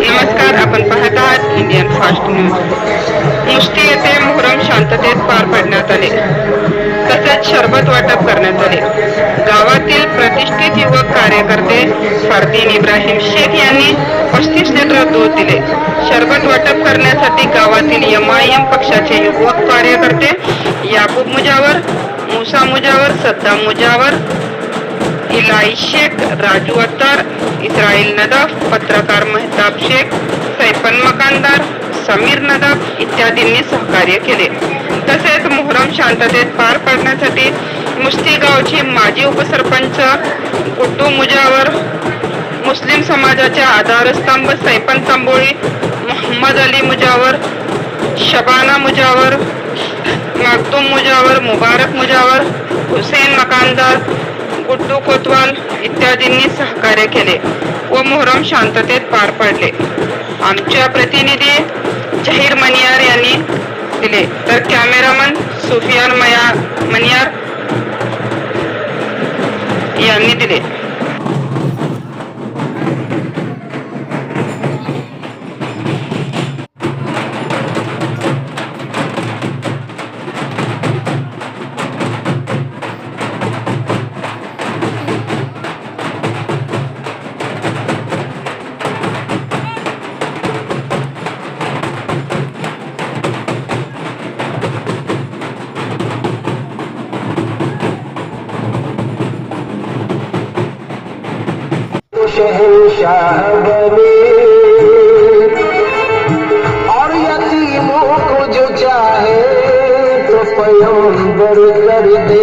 नमस्कार आपण पाहत आहात इंडियन फास्ट न्यूज मुष्टी येथे मोहरम शांततेत पार पाडण्यात आले. तसेच शरबत वाटप करण्यात आले. गावातील प्रतिष्ठित युवक कार्यकर्ते फरदीन इब्राहिम शेख यांनी पस्तीस लिटर दूध दिले. शरबत वाटप करण्यासाठी गावातील एम पक्षाचे युवक कार्यकर्ते याकूब मुजावर मुसा मुजावर सद्दाम मुजावर इलाई शेख राजू अत्तार इस्राईल नदाफ पत्रकार मेहताब शेख सैफन मकानदार समीर नदाफ इत्यादींनी सहकार्य केले. तसेच मोहरम शांततेत पार पाडण्यासाठी मुस्तीगावचे माजी उपसरपंच गुड्डू मुजावर मुस्लिम समाजाचे आधारस्तंभ सैपन तांबोळी मोहम्मद अली मुजावर शबाना मुजावर मागतूम मुजावर मुबारक मुजावर सहकार्य केले व मोहरम शांततेत पार पडले. आमच्या प्रतिनिधी जहीर मनियार यांनी दिले. तर कॅमेरामन सुफियान मया मनियार यांनी दिले. शहनशाह बने और यतीमों को जो चाहे तो पयंबर कर दे।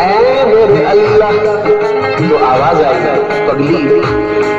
ऐ मेरे अल्लाह तो आवाज आई पगली।